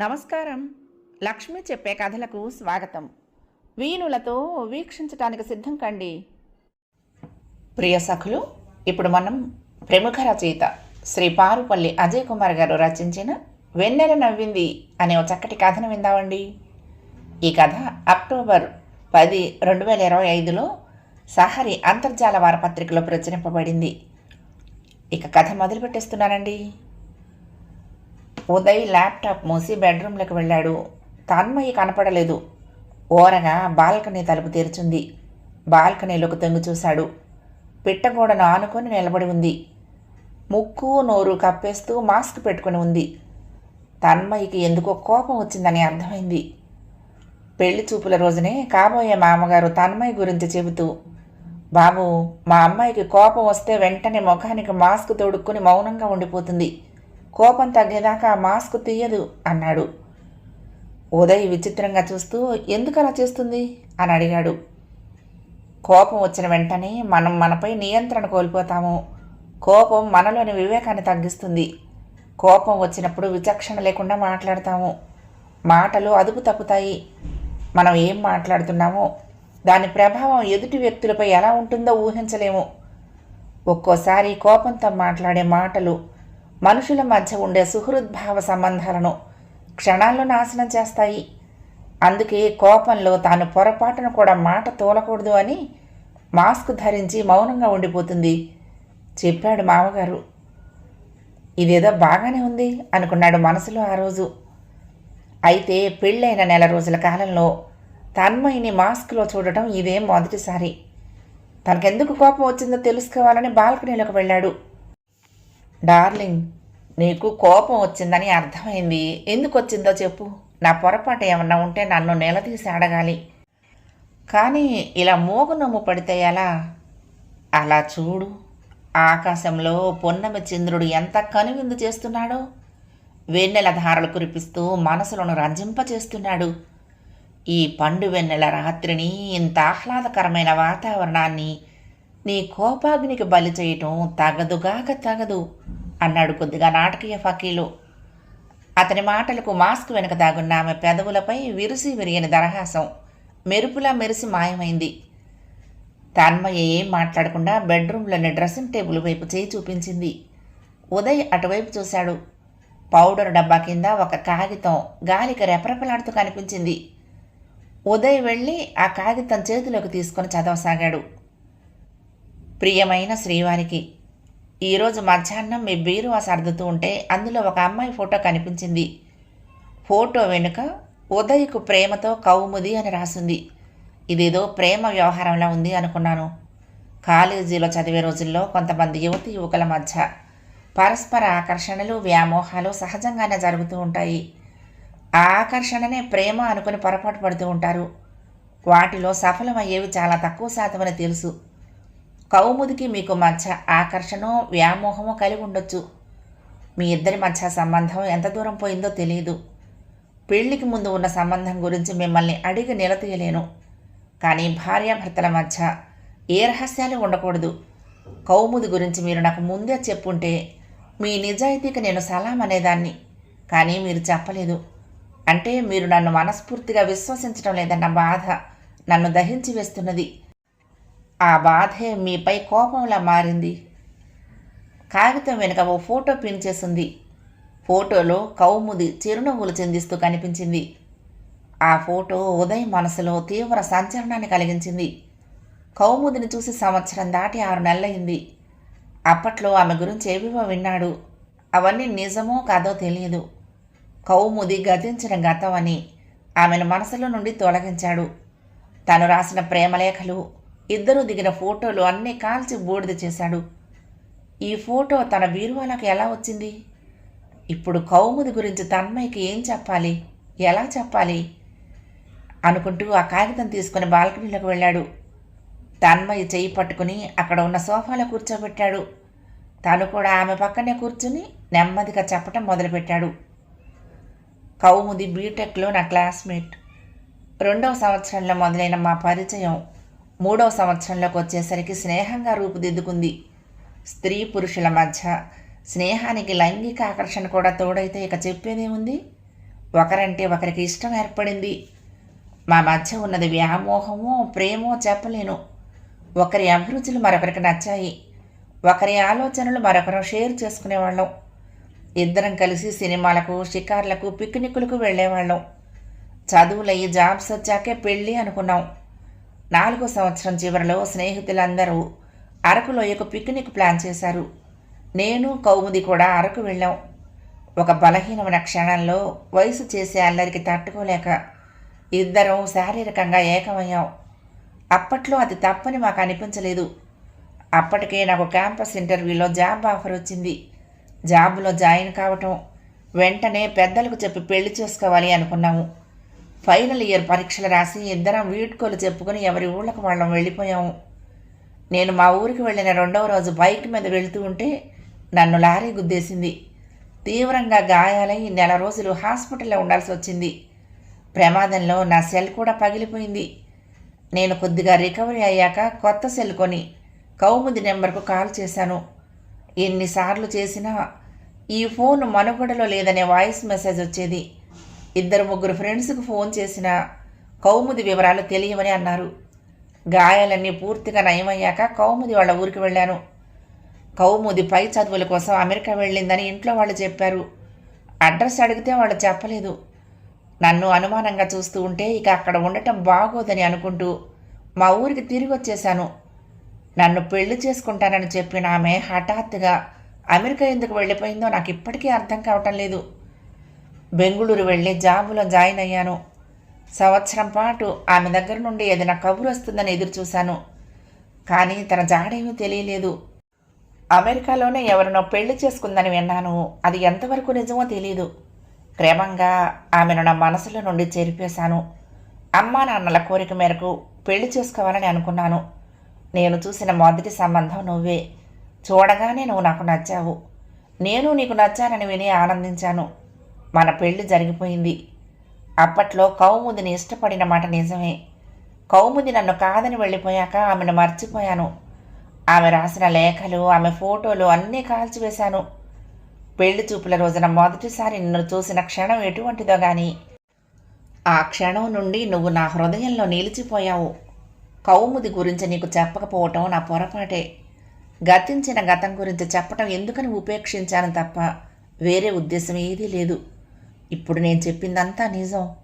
నమస్కారం. లక్ష్మి చెప్పే కథలకు స్వాగతం. వీణులతో వీక్షించటానికి సిద్ధం కండి. ప్రియ సఖులు ఇప్పుడు మనం ప్రముఖ రచయిత శ్రీ పారుపల్లి అజయ్ కుమార్ గారు రచించిన వెన్నెల నవ్వింది అనే ఒక చక్కటి కథను విందామండి. ఈ కథ అక్టోబర్ పది రెండు వేల ఇరవై ఐదులో సహరి అంతర్జాల వారపత్రికలో ప్రచురింపబడింది. ఇక కథ మొదలు పెట్టేస్తున్నానండి ఉదయ్ ల్యాప్టాప్ మూసి బెడ్రూమ్లోకి వెళ్ళాడు. తన్మయ్య కనపడలేదు. ఓరగా బాల్కనీ తలుపు తెరిచింది. బాల్కనీలోకి తొంగి చూశాడు. పిట్టగోడను ఆనుకొని నిలబడి ఉంది. ముక్కు నోరు కప్పేస్తూ మాస్క్ పెట్టుకుని ఉంది. తన్మయ్యకి ఎందుకో కోపం వచ్చిందని అర్థమైంది. పెళ్ళి చూపుల రోజునే కాబోయే మామగారు తన్మయ్య గురించి చెబుతూ బాబు మా అమ్మాయికి కోపం వస్తే వెంటనే ముఖానికి మాస్క్ తొడుక్కుని మౌనంగా ఉండిపోతుంది. కోపం తగ్గేదాకా మాస్క్ తీయదు అన్నాడు. ఉదయ్ విచిత్రంగా చూస్తూ ఎందుకు అలా చేస్తుంది? అని అడిగాడు. కోపం వచ్చిన వెంటనే మనం మనపై నియంత్రణ కోల్పోతాము. కోపం మనలోని వివేకాన్ని తగ్గిస్తుంది. కోపం వచ్చినప్పుడు విచక్షణ లేకుండా మాట్లాడతాము. మాటలు అదుపు తప్పుతాయి. మనం ఏం మాట్లాడుతున్నామో దాని ప్రభావం ఎదుటి వ్యక్తులపై ఎలా ఉంటుందో ఊహించలేము. ఒక్కోసారి కోపంతో మాట్లాడే మాటలు మనుషుల మధ్య ఉండే సుహృద్భావ సంబంధాలను క్షణాల్లో నాశనం చేస్తాయి. అందుకే కోపంలో తాను పొరపాటును కూడా మాట తోలకూడదు అని మాస్క్ ధరించి మౌనంగా ఉండిపోతుంది చెప్పాడు మామగారు. ఇదేదో బాగానే ఉంది అనుకున్నాడు మనసులో ఆ రోజు. అయితే పెళ్ళైన నెల రోజుల కాలంలో తన్మయిని మాస్క్లో చూడటం ఇదేం మొదటిసారి. తనకెందుకు కోపం వచ్చిందో తెలుసుకోవాలని బాల్కనీలోకి వెళ్ళాడు. డార్లింగ్ నీకు కోపం వచ్చిందని అర్థమైంది. ఎందుకు వచ్చిందో చెప్పు. నా పొరపాటు ఏమన్నా ఉంటే నన్ను నిలదీసి అడగాలి. కానీ ఇలా మూగునొమ్ము పడితే ఎలా? అలా చూడు. ఆకాశంలో పొన్నమి చంద్రుడు ఎంత కనువిందు చేస్తున్నాడో. వెన్నెల ధారలు కురిపిస్తూ మనసులను రంజింపచేస్తున్నాడు. ఈ పండు వెన్నెల రాత్రిని ఇంత ఆహ్లాదకరమైన వాతావరణాన్ని నీ కోపాగ్నికి బలి చేయటం తగదుగాక తగదు. అన్నాడు కొద్దిగా నాటకీయ ఫకీలు. అతని మాటలకు మాస్క్ వెనుక దాగున్న ఆమె పెదవులపై విరిసి విరియని దరహాసం. మెరుపులా మెరిసి మాయమైంది. తన్మయ్య ఏం మాట్లాడకుండా బెడ్రూమ్లోని డ్రెస్సింగ్ టేబుల్ వైపు చేయి చూపించింది. ఉదయ్ అటువైపు చూశాడు. పౌడర్ డబ్బా కింద ఒక కాగితం గాలికి రెపరెపలాడుతూ కనిపించింది. ఉదయ్ వెళ్ళి ఆ కాగితం చేతిలోకి తీసుకొని చదవసాగాడు. ప్రియమైన శ్రీవారికి ఈరోజు మధ్యాహ్నం మీ బీరువా సర్దుతూ ఉంటే అందులో ఒక అమ్మాయి ఫోటో కనిపించింది. ఫోటో వెనుక ఉదయ్కు ప్రేమతో కౌముది అని రాసింది. ఇదేదో ప్రేమ వ్యవహారంలా ఉంది అనుకున్నాను. కాలేజీలో చదివే రోజుల్లో కొంతమంది యువతి యువకుల మధ్య పరస్పర ఆకర్షణలు వ్యామోహాలు సహజంగానే జరుగుతూ ఉంటాయి. ఆ ఆకర్షణనే ప్రేమ అనుకుని పొరపాటు పడుతూ ఉంటారు. వాటిలో సఫలమయ్యేవి చాలా తక్కువ శాతమని తెలుసు. కౌముదికి మీకు మధ్య ఆకర్షణో వ్యామోహమో కలిగి ఉండొచ్చు. మీ ఇద్దరి మధ్య సంబంధం ఎంత దూరం పోయిందో తెలియదు పెళ్ళికి ముందు ఉన్న సంబంధం గురించి మిమ్మల్ని అడిగి నిలతీయలేను కానీ భార్యాభర్తల మధ్య ఏ రహస్యాలు ఉండకూడదు. కౌముది గురించి మీరు నాకు ముందే చెప్పుంటే మీ నిజాయితీకి నేను సలాం అనేదాన్ని. కానీ మీరు చెప్పలేదు. అంటే మీరు నన్ను మనస్ఫూర్తిగా విశ్వసించడం లేదన్న బాధ నన్ను దహించి వేస్తున్నది. ఆ బాధే మీపై కోపంలా మారింది. కాగితం వెనుక ఓ ఫోటో పిన్ చేసింది. ఫోటోలో కౌముది చిరునవ్వులు చెందిస్తూ కనిపించింది. ఆ ఫోటో ఉదయం మనసులో తీవ్ర సంచలనాన్ని కలిగించింది. కౌముదిని చూసి సంవత్సరం దాటి ఆరు నెలలైంది అప్పట్లో ఆమె గురించి ఏవివో విన్నాడు. అవన్నీ నిజమో కాదో తెలియదు. కౌముది గతించిన గతం అని ఆమెను మనసులో నుండి తొలగించాడు. తను రాసిన ప్రేమలేఖలు ఇద్దరు దిగిన ఫోటోలు అన్నీ కాల్చి బూడిద చేశాడు. ఈ ఫోటో తన బీరువాలకు ఎలా వచ్చింది? ఇప్పుడు కౌముది గురించి తన్మయ్యకి ఏం చెప్పాలి? ఎలా చెప్పాలి? అనుకుంటూ ఆ కాగితం తీసుకుని బాల్కనీలోకి వెళ్ళాడు. తన్మయ్య చేయి పట్టుకుని అక్కడ ఉన్న సోఫాలో కూర్చోబెట్టాడు. తను కూడా ఆమె పక్కనే కూర్చుని నెమ్మదిగా చెప్పటం మొదలుపెట్టాడు. కౌముది బీటెక్లో నా క్లాస్మేట్. రెండవ సంవత్సరంలో మొదలైన మా పరిచయం మూడో సంవత్సరంలోకి వచ్చేసరికి స్నేహంగా రూపుదిద్దుకుంది. స్త్రీ పురుషుల మధ్య స్నేహానికి లైంగిక ఆకర్షణ కూడా తోడైతే ఇక చెప్పేదేముంది ఒకరంటే ఒకరికి ఇష్టం ఏర్పడింది. మా మధ్య ఉన్నది వ్యామోహమో ప్రేమో చెప్పలేను. ఒకరి అభిరుచులు మరొకరికి నచ్చాయి. ఒకరి ఆలోచనలు మరొకరు షేర్ చేసుకునేవాళ్ళం. ఇద్దరం కలిసి సినిమాలకు షికార్లకు పిక్నిక్లకు వెళ్ళేవాళ్ళం. చదువులయ్యి జాబ్స్ వచ్చాకే పెళ్ళి అనుకున్నాం. నాలుగో సంవత్సరం చివరిలో స్నేహితులందరూ అరకు లోయకు పిక్నిక్ ప్లాన్ చేశారు. నేను కౌముది కూడా అరకు వెళ్ళాం. ఒక బలహీనమైన క్షణంలో వయసు చేసే అల్లరికి తట్టుకోలేక ఇద్దరం శారీరకంగా ఏకమయ్యాం. అప్పట్లో అది తప్పని మాకు అనిపించలేదు. అప్పటికే నాకు క్యాంపస్ ఇంటర్వ్యూలో జాబ్ ఆఫర్ వచ్చింది. జాబ్లో జాయిన్ కావటం వెంటనే పెద్దలకు చెప్పి పెళ్ళి చేసుకోవాలి అనుకున్నాము. ఫైనల్ ఇయర్ పరీక్షలు రాసి ఇద్దరం వీడ్కోలు చెప్పుకుని ఎవరి ఊళ్ళకు వాళ్ళం వెళ్ళిపోయాము. నేను మా ఊరికి వెళ్ళిన రెండవ రోజు బైక్ మీద వెళ్తూ ఉంటే నన్ను లారీ గుద్దేసింది. తీవ్రంగా గాయాలై నెల రోజులు హాస్పిటల్లో ఉండాల్సి వచ్చింది. ప్రమాదంలో నా సెల్ కూడా పగిలిపోయింది. నేను కొద్దిగా రికవరీ అయ్యాక కొత్త సెల్ కొని కౌముది నెంబర్కు కాల్ చేశాను. ఎన్నిసార్లు చేసినా ఈ ఫోన్ మనుగడలో లేదనే వాయిస్ మెసేజ్ వచ్చేది. ఇద్దరు ముగ్గురు ఫ్రెండ్స్కి ఫోన్ చేసినా కౌముది వివరాలు తెలియమని అన్నారు. గాయాలన్నీ పూర్తిగా నయమయ్యాక కౌముది వాళ్ళ ఊరికి వెళ్ళాను. కౌముది పై చదువుల కోసం అమెరికా వెళ్ళిందని ఇంట్లో వాళ్ళు చెప్పారు. అడ్రస్ అడిగితే వాళ్ళు చెప్పలేదు. నన్ను అనుమానంగా చూస్తూ ఉంటే ఇక అక్కడ ఉండటం బాగోదని అనుకుంటూ మా ఊరికి తిరిగి వచ్చేశాను. నన్ను పెళ్ళి చేసుకుంటానని చెప్పిన ఆమె హఠాత్తుగా అమెరికా ఎందుకు వెళ్ళిపోయిందో నాకు ఇప్పటికీ అర్థం కావటం లేదు. బెంగుళూరు వెళ్ళి జాబులో జాయిన్ అయ్యాను. సంవత్సరం పాటు ఆమె దగ్గర నుండి ఏదైనా కబురు వస్తుందని ఎదురు చూశాను. కానీ తన జాడేమీ తెలియలేదు. అమెరికాలోనే ఎవరినో పెళ్ళి చేసుకుందని విన్నాను. అది ఎంతవరకు నిజమో తెలియదు క్రమంగా ఆమెను నా మనసులో నుండి చెరిపేశాను. అమ్మా నాన్నల కోరిక మేరకు పెళ్ళి చేసుకోవాలని అనుకున్నాను. నేను చూసిన మొదటి సంబంధం నువ్వే. చూడగానే నువ్వు నాకు నచ్చావు. నేను నీకు నచ్చానని విని ఆనందించాను. మన పెళ్ళి జరిగిపోయింది. అప్పట్లో కౌముదిని ఇష్టపడిన మాట నిజమే. కౌముది నన్ను కాదని వెళ్ళిపోయాక ఆమెను మర్చిపోయాను. ఆమె రాసిన లేఖలు ఆమె ఫోటోలు అన్నీ కాల్చివేశాను. పెళ్ళి చూపుల రోజున మొదటిసారి నిన్ను చూసిన క్షణం ఎటువంటిదో గాని ఆ క్షణం నుండి నువ్వు నా హృదయంలో నిలిచిపోయావు. కౌముది గురించి నీకు చెప్పకపోవటం నా పొరపాటే. గతించిన గతం గురించి చెప్పటం ఎందుకని ఉపేక్షించాను తప్ప వేరే ఉద్దేశం ఏదీ లేదు. ఇప్పుడు నేను చెప్పిందంతా నిజం.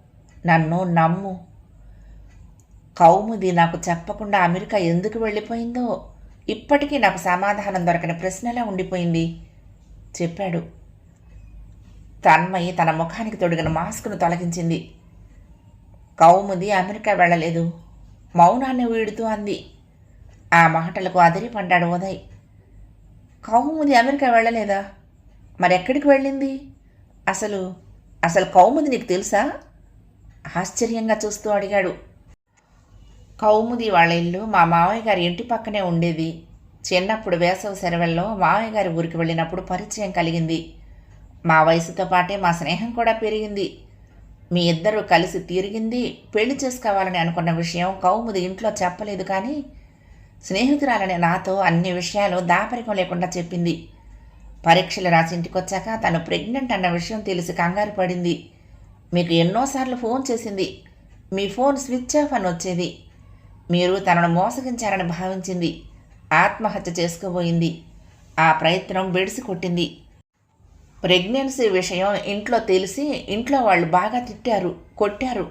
నన్ను నమ్ము. కౌముది నాకు చెప్పకుండా అమెరికా ఎందుకు వెళ్ళిపోయిందో ఇప్పటికీ నాకు సమాధానం దొరకని ప్రశ్నలా ఉండిపోయింది. చెప్పాడు. తన్మయి తన ముఖానికి తొడిగిన మాస్క్ను తొలగించింది. కౌముది అమెరికా వెళ్ళలేదు. మౌనాన్ని వీడుతూ అంది. ఆ మాటలకు అదిరి పడ్డాడు ఉదయ్. కౌముది అమెరికా వెళ్ళలేదా? మరెక్కడికి వెళ్ళింది? అసలు అసలు కౌముది నీకు తెలుసా? ఆశ్చర్యంగా చూస్తూ అడిగాడు. కౌముది వాళ్ళ ఇల్లు మా మావయ్య గారి ఇంటి పక్కనే ఉండేది. చిన్నప్పుడు వేసవి సెలవుల్లో మావయ్య గారి ఊరికి వెళ్ళినప్పుడు పరిచయం కలిగింది. మా వయసుతో పాటే మా స్నేహం కూడా పెరిగింది. మీ ఇద్దరు కలిసి తిరిగింది పెళ్ళి చేసుకోవాలని అనుకున్న విషయం కౌముది ఇంట్లో చెప్పలేదు కానీ స్నేహితురాలనే నాతో అన్ని విషయాలు దాపరికం లేకుండా చెప్పింది. పరీక్షలు రాసి ఇంటికి వచ్చాక తను ప్రెగ్నెంట్ అన్న విషయం తెలిసి కంగారు పడింది. మీకు ఎన్నోసార్లు ఫోన్ చేసింది. మీ ఫోన్ స్విచ్ ఆఫ్ అని వచ్చేది. మీరు తనను మోసగించారని భావించింది. ఆత్మహత్య చేసుకోబోయింది. ఆ ప్రయత్నం బెడిసి కొట్టింది ప్రెగ్నెన్సీ విషయం ఇంట్లో తెలిసి ఇంట్లో వాళ్ళు బాగా తిట్టారు కొట్టారు.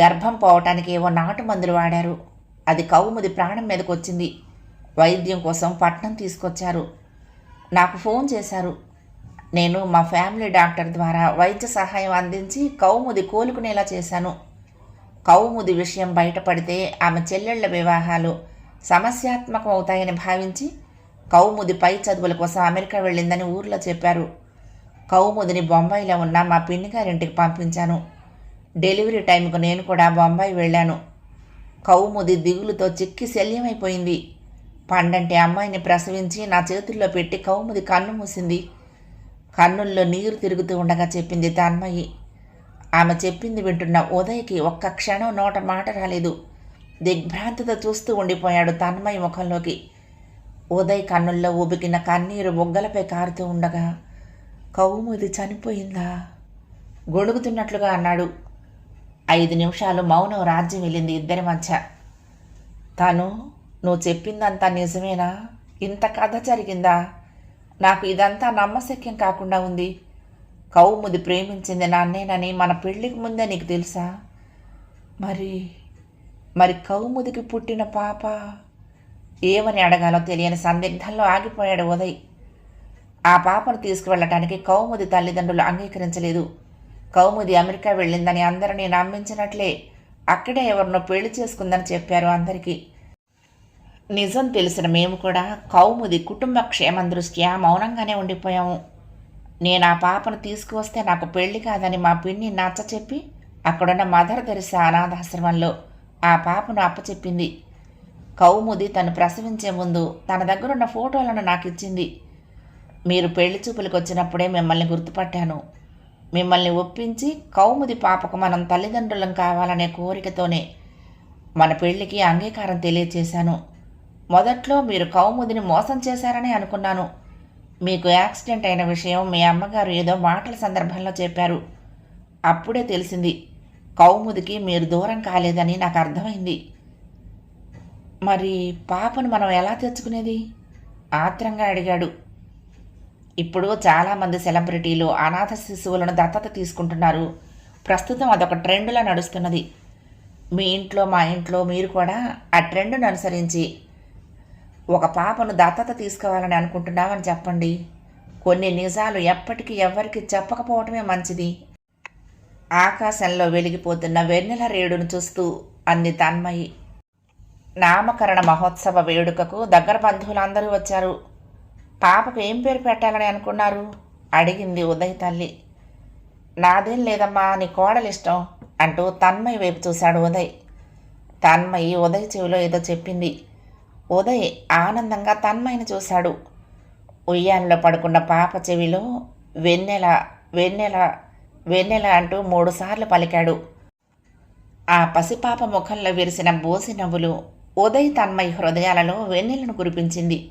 గర్భం పోవటానికి ఏవో నాటు మందులు వాడారు. అది కౌముది ప్రాణం మీదకొచ్చింది. వైద్యం కోసం పట్నం తీసుకొచ్చారు. నాకు ఫోన్ చేశారు. నేను మా ఫ్యామిలీ డాక్టర్ ద్వారా వైద్య సహాయం అందించి కౌముది కోలుకునేలా చేశాను. కౌముది విషయం బయటపడితే ఆమె చెల్లెళ్ళ వివాహాలు సమస్యాత్మకం అవుతాయని భావించి కౌముది పై చదువుల కోసం అమెరికా వెళ్ళిందని ఊర్లో చెప్పారు. కౌముదిని బొంబాయిలో ఉన్న మా పిన్ని గారింటికి పంపించాను. డెలివరీ టైంకు నేను కూడా బొంబాయి వెళ్ళాను. కౌముది దిగులుతో చిక్కి శల్యమైపోయింది. పండంటి అమ్మాయిని ప్రసవించి నా చేతుల్లో పెట్టి కౌముది కన్ను మూసింది. కన్నుల్లో నీరు తిరుగుతూ ఉండగా చెప్పింది తన్మయి. ఆమె చెప్పింది వింటున్న ఉదయ్కి ఒక్క క్షణం నోట మాట రాలేదు. దిగ్భ్రాంతితో చూస్తూ ఉండిపోయాడు తన్మయి ముఖంలోకి. ఉదయ్ కన్నుల్లో ఉబికిన కన్నీరు బొగ్గలపై కారుతూ ఉండగా కౌముది చనిపోయిందా? గొడుగుతున్నట్లుగా అన్నాడు. ఐదు నిమిషాలు మౌనం రాజ్యం వెళ్ళింది ఇద్దరి మధ్య. తను నువ్వు చెప్పిందంతా నిజమేనా? ఇంత కథ జరిగిందా? నాకు ఇదంతా నమ్మశక్యం కాకుండా ఉంది. కౌముది ప్రేమించింది నాన్నేనని మన పెళ్ళికి ముందే నీకు తెలుసా? మరి మరి కౌముదికి పుట్టిన పాప ఏమని అడగాలో తెలియని సందిగ్ధంలో ఆగిపోయాడు ఉదయ్. ఆ పాపను తీసుకువెళ్ళటానికి కౌముది తల్లిదండ్రులు అంగీకరించలేదు. కౌముది అమెరికా వెళ్ళిందని అందరినీ నమ్మించినట్లే అక్కడే ఎవరినో పెళ్ళి చేసుకుందని చెప్పారు అందరికీ. నిజం తెలిసిన మేము కూడా కౌముది కుటుంబ క్షేమం దృష్ట్యా మౌనంగానే ఉండిపోయాము. నేను ఆ పాపను తీసుకువస్తే నాకు పెళ్ళి కాదని మా పిన్ని నచ్చ చెప్పి అక్కడున్న మదర్ తెరిసా అనాథాశ్రమంలో ఆ పాపను అప్పచెప్పింది. కౌముది తను ప్రసవించే ముందు తన దగ్గరున్న ఫోటోలను నాకు ఇచ్చింది మీరు పెళ్ళి చూపులకు వచ్చినప్పుడే మిమ్మల్ని గుర్తుపట్టాను. మిమ్మల్ని ఒప్పించి కౌముది పాపకు మనం తల్లిదండ్రులం కావాలనే కోరికతోనే మన పెళ్ళికి అంగీకారం తెలియచేశాను. మొదట్లో మీరు కౌముదిని మోసం చేశారని అనుకున్నాను. మీకు యాక్సిడెంట్ అయిన విషయం మీ అమ్మగారు ఏదో మాటల సందర్భంలో చెప్పారు. అప్పుడే తెలిసింది కౌముదికి మీరు దూరం కాలేదని నాకు అర్థమైంది. మరి పాపను మనం ఎలా తెచ్చుకునేది? ఆత్రంగా అడిగాడు. ఇప్పుడు చాలామంది సెలబ్రిటీలు అనాథ శిశువులను దత్తత తీసుకుంటున్నారు. ప్రస్తుతం అదొక ట్రెండ్లా నడుస్తున్నది. మీ ఇంట్లో మా ఇంట్లో మీరు కూడా ఆ ట్రెండ్ను అనుసరించి ఒక పాపను దత్తత తీసుకోవాలని అనుకుంటున్నామని చెప్పండి. కొన్ని నిజాలు ఎప్పటికీ ఎవ్వరికి చెప్పకపోవటమే మంచిది. ఆకాశంలో వెలిగిపోతున్న వెన్నెల రేడును చూస్తూ అంది తన్మయి. నామకరణ మహోత్సవ వేడుకకు దగ్గర బంధువులందరూ వచ్చారు. పాపకు ఏం పేరు పెట్టాలని అనుకున్నారు? అడిగింది ఉదయ్ తల్లి. నాదేం లేదమ్మా నీ కోడలిష్టం అంటూ తన్మయి వైపు చూశాడు ఉదయ్. తన్మయి ఉదయ్ చెవిలో ఏదో చెప్పింది. ఉదయ్ ఆనందంగా తన్మయిని చూశాడు. ఉయ్యాలలో పడుకున్న పాప చెవిలో వెన్నెల వెన్నెల వెన్నెల అంటూ మూడుసార్లు పలికాడు. ఆ పసిపాప ముఖంలో విరిసిన బోసి నవ్వులు ఉదయ్ తన్మయ హృదయాలలో వెన్నెలను కురిపించింది.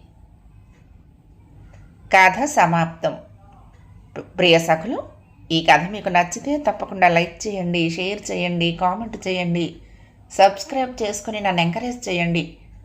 కథ సమాప్తం. ప్రియ సఖులు ఈ కథ మీకు నచ్చితే తప్పకుండా లైక్ చేయండి షేర్ చేయండి కామెంట్ చేయండి సబ్స్క్రైబ్ చేసుకుని నన్ను ఎంకరేజ్ చేయండి.